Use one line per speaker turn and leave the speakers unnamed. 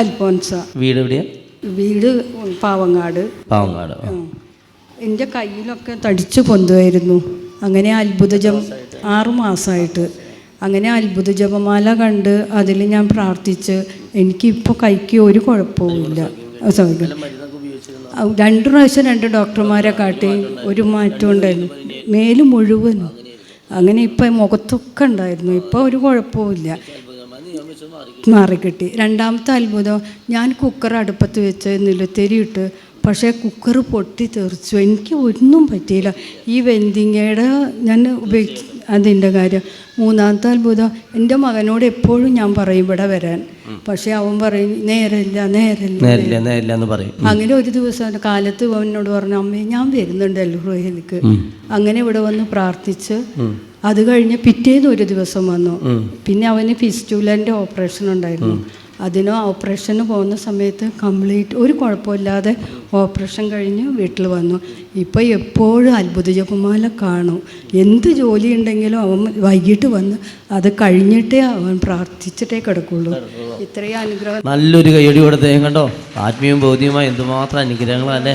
അൽഫോൻസ.
വീട് എവിടെയാ?
വീട് പാവങ്ങാട്.
പാവങ്ങാട് എന്റെ
എന്റെ കയ്യിലൊക്കെ തടിച്ചു പൊന്തുമായിരുന്നു അങ്ങനെ അത്ഭുത ജപ ആറു മാസമായിട്ട് അങ്ങനെ അത്ഭുത ജപമാല കണ്ട് അതിൽ ഞാൻ പ്രാർത്ഥിച്ച് എനിക്കിപ്പോൾ കൈക്ക് ഒരു കുഴപ്പവുമില്ല. രണ്ട് പ്രാവശ്യം രണ്ട് ഡോക്ടർമാരെ കാട്ടി ഒരു മാറ്റം ഉണ്ടായിരുന്നു. മേൽ മുഴുവനും. അങ്ങനെ ഇപ്പം മുഖത്തൊക്കെ ഉണ്ടായിരുന്നു. ഇപ്പോൾ ഒരു കുഴപ്പവുമില്ല. മാറിക്കിട്ടി. രണ്ടാമത്തെ അത്ഭുതം ഞാൻ കുക്കർ അടുപ്പത്ത് വെച്ച് നിലത്തെരിയിട്ട് പക്ഷേ കുക്കർ പൊട്ടി തെറിച്ചു. എനിക്ക് ഒന്നും പറ്റിയില്ല. ഈ വെന്തിങ്ങയുടെ ഞാൻ ഉപയോഗിച്ച് അതിന്റെ കാര്യം. മൂന്നാമത്തെ അത്ഭുതം എന്റെ മകനോട് എപ്പോഴും ഞാൻ പറയും ഇവിടെ വരാൻ. പക്ഷേ അവൻ പറയും നേരമില്ല നേരമില്ല
നേരില്ല നേരില്ല എന്ന് പറയും.
അങ്ങനെ ഒരു ദിവസം കാലത്ത് അവനോട് പറഞ്ഞു അമ്മേ ഞാൻ വരുന്നുണ്ട് എൽഹുറയിലേക്ക് അങ്ങനെ ഇവിടെ വന്ന് പ്രാർത്ഥിച്ച് അത് കഴിഞ്ഞ് പിറ്റേന്ന് ഒരു ദിവസം വന്നു. പിന്നെ അവന് ഫിസ്റ്റൂലന്റെ ഓപ്പറേഷൻ ഉണ്ടായിരുന്നു. അതിന് ഓപ്പറേഷന് പോകുന്ന സമയത്ത് കംപ്ലീറ്റ് ഒരു കുഴപ്പമില്ലാതെ ഓപ്പറേഷൻ കഴിഞ്ഞ് വീട്ടിൽ വന്നു. ഇപ്പൊ എപ്പോഴും അത്ഭുത ജപമാല കാണും. എന്ത് ജോലി ഉണ്ടെങ്കിലും അവൻ വൈകിട്ട് വന്ന് അത് കഴിഞ്ഞിട്ടേ അവൻ പ്രാർത്ഥിച്ചിട്ടേ കിടക്കുള്ളൂ. ഇത്രയും അനുഗ്രഹം.
നല്ലൊരു കൈയടി കൊടുത്തേ കണ്ടോ? ആത്മീയവും ഭൗതികമായ എന്തുമാത്രം അനുഗ്രഹങ്ങളല്ലേ?